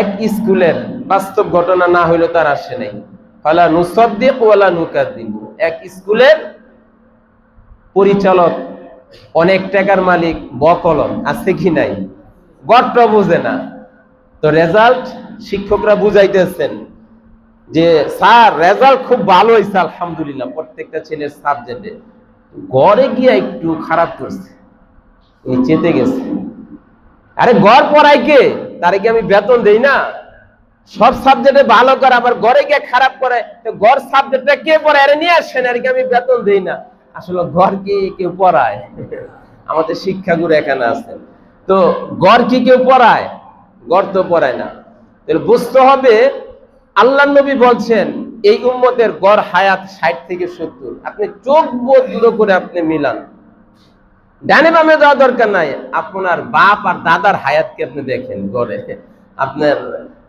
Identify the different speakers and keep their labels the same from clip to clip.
Speaker 1: এক স্কুলের বাস্তব ঘটনা না হইল তার আসে নাই। ফালা নুসদ্দিক ওয়ালা এক স্কুলের পরিচালক, অনেক টাকার মালিক, বকলম, আছে কি নাই? না। তো রেজাল্ট শিক্ষকরা বুঝাইতেছেন যে, স্যার রেজাল্ট খুব ভালো হয়েছে আলহামদুলিল্লাহ, প্রত্যেকটা ছেলের সাবজেক্টে গড়ে গিয়ে একটু খারাপ করছে। চেতে গেছে। আরে গড় পড়াই কে? তারে কি আমি বেতন দেই না? সব সাবজেক্টে ভালো করে, আবার গড়ে গিয়ে খারাপ করে গড় সাবজেক্টটা কে পড়ায়? আরে নিয়ে আসেন, আর কি আমি বেতন দেই না? আসলে গড় কি কেউ পড়ায়? আমাদের শিক্ষাগুরু এখানে আছেন। তো গড় কি কেউ পড়ায়? গড় তো পড়ায় না। তাহলে বুঝতে হবে আল্লাহ নবী বলছেন, এই উম্মতের গড় হায়াত ষাট থেকে সত্তর। আপনি চোখ বোধ করে আপনি মিলান। ডানে বামে যাওয়া দরকার নাই। আপনার বাপ আর দাদার হায়াতকে আপনি দেখেন? গড়ে। আপনার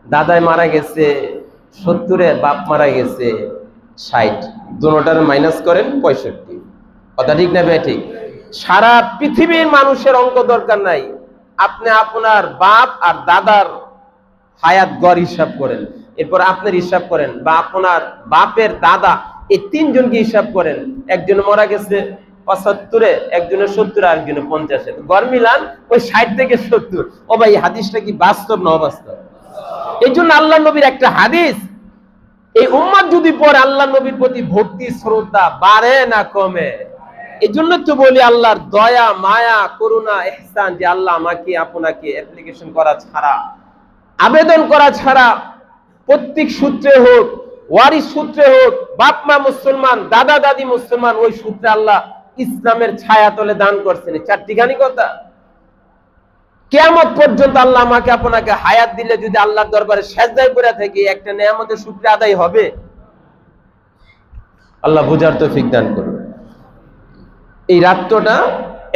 Speaker 1: দাদাই মারা গেছে সত্তরে বাপ মারা গেছে, ষাট। দুটার মাইনাস করেন পঁয়ষট্টি। কথা ঠিক না ঠিক। সারা পৃথিবীর মানুষের অঙ্ক দরকার নাই। আপনি আপনার বাপ আর দাদার হায়াত গড় হিসাব করেন। এরপর আপনার হিসাব করেন বা আপনার বাপের দাদা, এই তিনজনকে হিসাব করেন। একজন মারা গেছে পঁচাত্তরে একজনের সত্তর আর পঞ্চাশে। গড় মিলান ওই ষাট থেকে সত্তর। ও ভাই হাদিসটা কি বাস্তব না অবাস্তব? এই জন্য আল্লাহ নবীর একটা হাদিস, এই উম্মাদ যদি আল্লাহ নবীর প্রতি ভক্তি, শ্রদ্ধা বাড়ে না কমে? এই জন্য তো বলি, আল্লাহর দয়া, মায়া, করুণা এহসান যে আল্লাহ আমাকে, আপনাকে অ্যাপ্লিকেশন করা ছাড়া, আবেদন করা ছাড়া, প্রত্যেক সূত্রে হোক ওয়ারিস সূত্রে হোক, বাপ মা মুসলমান, দাদা দাদি মুসলমান, ওই সূত্রে আল্লাহ ইসলামের ছায়া তলে দান করছেন। এই চারটিখানি কথা। কেয়ামত পর্যন্ত আল্লাহ আমাকে, আপনাকে হায়াত দিলে যদি আল্লাহর দরবারে সেজদায় করে থেকে, একটা নেয়ামতের সূত্রে আদায় হবে। আল্লাহ বুঝার তৌফিক দান করবে এই রাত্রটা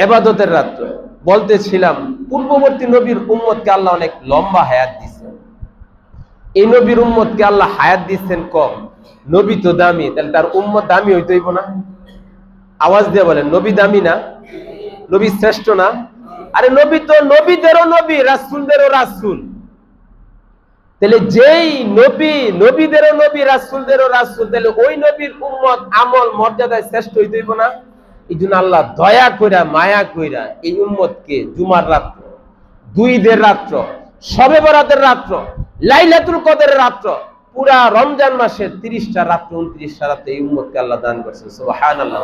Speaker 1: এবাদতের রাত্র। বলতেছিলাম, পূর্ববর্তী নবীর উম্মতকে আল্লাহ অনেক লম্বা হায়াত দিচ্ছেন এই নবীর উম্মতকে আল্লাহ হায়াত দিচ্ছেন কম। নবী তো দামি, তাহলে তার উম্মত দামি হইতেইব না। আওয়াজ দিয়ে বলেন, নবী দামি না? নবী শ্রেষ্ঠ না? আরে, নবী তো নবীদেরও নবী, রাসুলদেরও রাসুল। তাহলে যেই নবী, নবীদেরও নবী, রাসুলদেরও রাসুল, তাহলে ওই নবীর উম্মত আমল, মর্যাদায় শ্রেষ্ঠ হইতেইব না? এই জন্য আল্লাহ দয়া কইরা, মায়া কইরা এই উম্মতকে জুমার রাত্র, দুইদের রাত্র, সবে বরাতের রাত্র, লাইলাতুল কদের রাত্র পুরা রমজান মাসের তিরিশটা রাত্র উনত্রিশটা রাত্রে এই উম্মতকে আল্লাহ দান করছেন। সুবহানাল্লাহ।